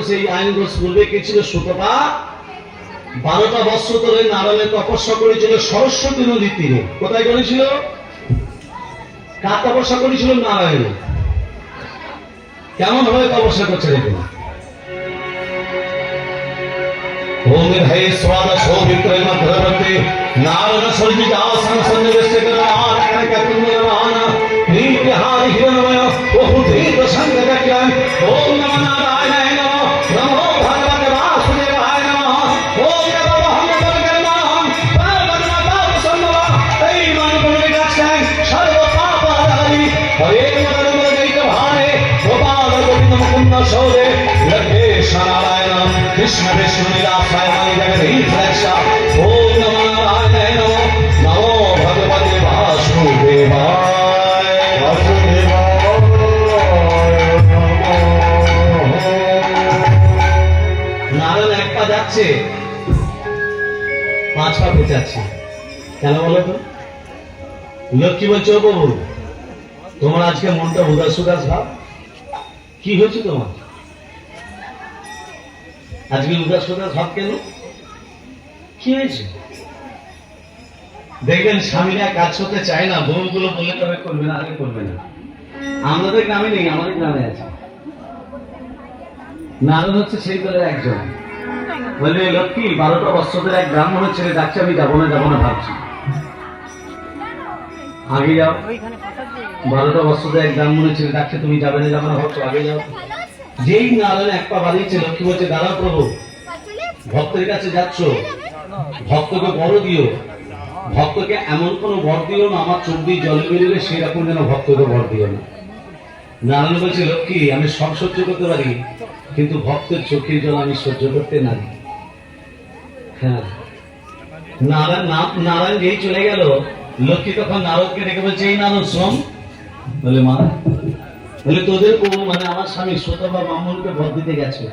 হয়েছিল আয়ন ঘোষ এই আয়ন ঘোষ পূর্বে কে ছিল সুতপা বারোটা বৎসর ধরে নারায়ণের তপস্যা করেছিল সরস্বতী নদীর তীরে কোথায় করেছিল কার তপস্যা করেছিল নারায়ণ কেমন ভাবে তপস্যা করছে দেখুন ओम हे स्वाद शो विक्रम भगवते नारद सर्जित आसन सन्निवेश करार कनक कुंडलमान नीति हारि हिरणमय बहु दीर्घ संगत ज्ञान ओम Krishna Vishnu Nila Saimani Jagadish Raksha Om Namo Narayana Namo Bhagavate Vasudevaya Narayan এক পা যাচ্ছে পাঁচ পা পেঁচাচ্ছে কেন বলো তো লক্ষ্মী বলছে বাবু তোমার আজকে মনটা উদাস উদাস ভাব কি হয়েছে তোমার আজকে উদাস উদাস ভাব কেন? কি হয়েছে? দেখবেন, স্বামীরা কাজ করতে চায় না বউগুলো বলে তবে করবে না, আগে করবে না। আমাদের গ্রামে নেই, আমাদের গ্রামে আছে। নারদ হচ্ছে সেই দলের একজন। বলবে, লক্ষ্মী, বারোটা বছরের এক ব্রাহ্মণের ছেলে ডাকছে, আমি যাব না যাব না ভাবছি। আগে যাও। বারোটা বছরের এক ব্রাহ্মণের ছেলে ডাকছে, তুমি যাবে না যাবে না, ভাবছ, আগে যাও। যেই নারায়ণ এক পা বাড়িয়েছে লক্ষ্মী বলছে দাঁড়াও প্রভু, ভক্তের কাছে যাচ্ছ, ভক্তকে বড় দিও, ভক্তকে এমন কোনো বর দিও না, আমার চোখ দিয়ে জল বেরোবে সেরকম যেন ভক্তকে বর দিও না। নারায়ণ বলছে, লক্ষ্মী, আমি সব সহ্য করতে পারি, কিন্তু ভক্তের চোখের জল আমি সহ্য করতে না হ্যাঁ। নারায়ণ নারায়ণ যেই চলে গেল, লক্ষ্মী তখন নারদকে ডেকে বলছে, এই নারদ শ্রম বলে, মা বলে, তোদের প্রভু মানে আমার স্বামী শ্রোতা বা ব্রাহ্মণকে ভর দিতে গেছে।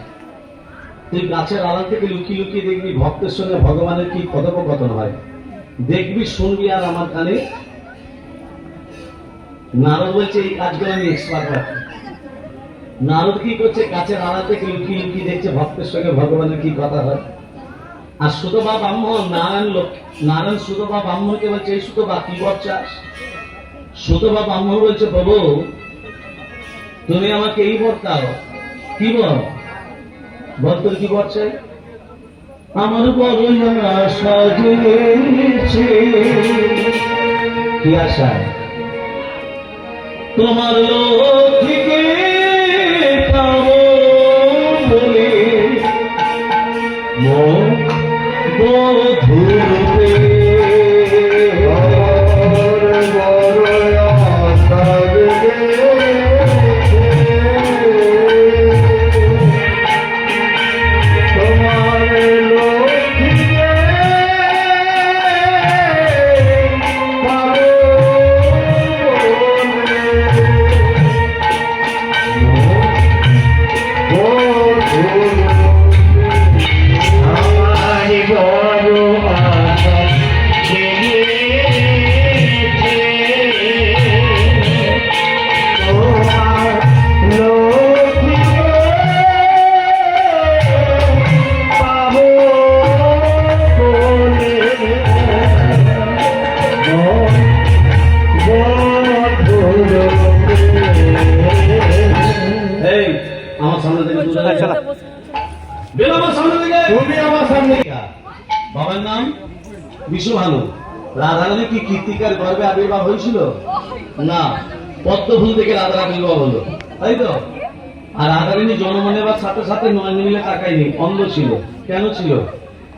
তুই গাছের আড়াল থেকে লুকিয়ে লুকিয়ে দেখবি ভক্তের সঙ্গে ভগবানের কি কথোপকথন হয়। দেখবি, শুনবি আর আমার কানে নারদ বলছে, এই কাজগুলো আমি এক্সপার্ট রাখি। নারদ কি করছে, গাছের আড়াল থেকে লুকিয়ে লুকিয়ে দেখছে ভক্তের সঙ্গে ভগবানের কি কথা হয়। আর সুতবা ব্রাহ্মণ, নারায়ণ লোক, নারায়ণ সুতবা ব্রাহ্মণকে বলছে, এই সুতবা কি বর চাস? সুতবা ব্রাহ্মণ বলছে, প্রভু তুমি আমাকে এই বর দাও। কি বল বল তোর কি বর চাই? আমার বড় আশা কি আশা? তোমার লক্ষ্মীকে তুমি আমার সামনে বাবার নাম? বিশু ভানু। রাধারানী কি কীর্তিকার গর্বে আবির্ভাব হয়েছিল? না। পদ্ম থেকে রাধার আবির্ভাব হলো। তাই তো? আর রাধারানী জন্ম নেবার সাথে সাথে নয় মিলে তাকায়নি। অন্ধ ছিল। কেন ছিল?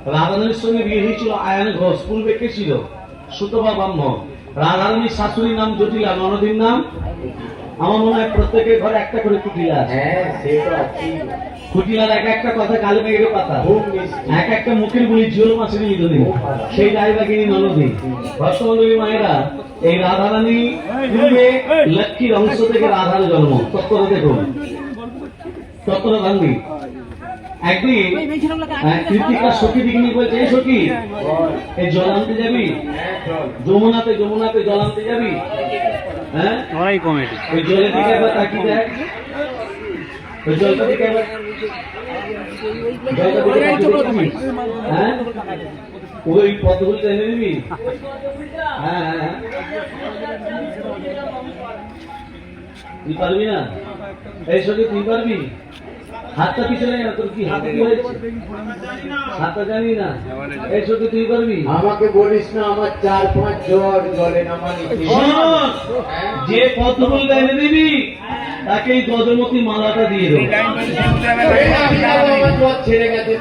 রাধারানীর সঙ্গে বিয়ে হয়েছিল আয়ন ঘোষ। পূর্বে কে ছিল? সুতবা ব্রাহ্মণ। রাধারানীর শাশুড়ির নাম জটিলা। ননদীর নাম? আমার মনে হয় প্রত্যেকের ঘরে একটা করে কুটিলা হ্যাঁ তো এক একটা কথা কালো মেঘের পাতা। এক একটা মুখের গুলি জিওল মাছের নিধনি সেই ডাইবাগিনী ননদী। ভক্তমন্ডলী মায়েরা এই রাধারানী পূর্বে লক্ষ্মীর অংশ থেকে রাধার জন্ম। তত্ত্বরা দেখুন। তত্ত্বরা গান্ধী একদিন কৃতিকা সখী দিগনি বলছে এই সখী এই জল আনতে যাবি? হ্যাঁ যমুনাতে যমুনাতে জল আনতে যাবি? হ্যাঁ? ওরাই কমেডি ওই জলের দিকে একবার তাকিয়ে দেখ। ওই জলটা দিকে একবার হ্যাঁ? ওই পদ্মগুলো টেনে নিবি? হ্যাঁ হ্যাঁ হ্যাঁ। তুই পারবি না? এই সঙ্গে তুই পারবি? হাতটা পিছনে না তোর কি হাতে হাতটা জানি না। এই তুই পারবি আমাকে বলিস না আমার চার পাঁচ জ্বর জলে যে এনে দিবি তাকে এই গজমতি মালাটা দিয়ে দেবো। ছেড়ে গেছে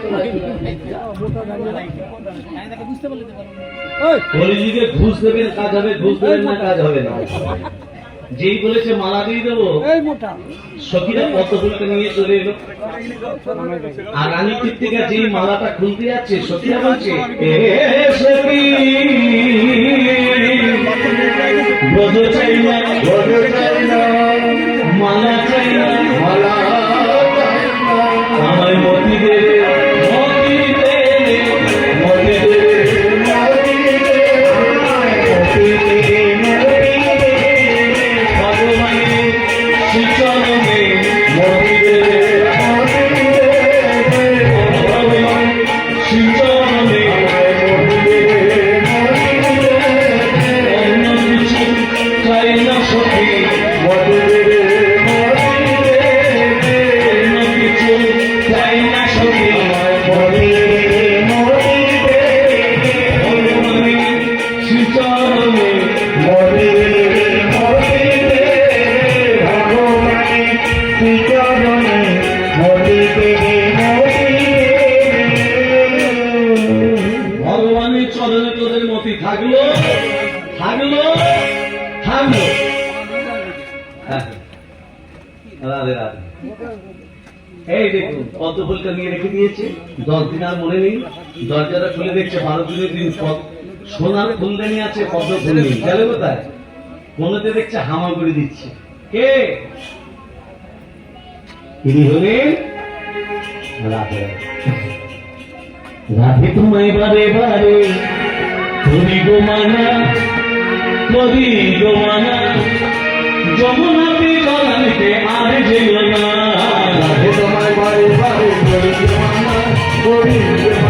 ঘুষ দেবেন কাজ হবে ঘুষ দেবেন না কাজ হবে না। যেই বলেছে মালা দিয়ে দেবো সখীরা পদ্মফুলটা নিয়ে চলে এলো। আর রানী কৃত্তিকা যেই মালাটা খুলতে যাচ্ছে সখীরা বলছে ব্রজ চাই না জ্বর চাই না, থাকল থাকল থাকল এই দেখুন পদ্ম ফুলটা নিয়ে রেখে দিয়েছে। দশ দিন আর মনে নেই। দরজাটা খুলে দেখছে, বারো দিনের দিন সোনার ফুলদানি আছে পদ্ম ফুল নেই। গেলে কোথায়? কোনোতে দেখছে হামা করে দিচ্ছে। কে? তিনি হলেন রাধে। রাধে তোমায় বারে বারে। তুমি গোমানা নদী গোমানা যমুনা বিজলানিতে আর যেও না। রাধে তোমার বাড়ি বাড়ি গরি গোমানা গরি গোমানা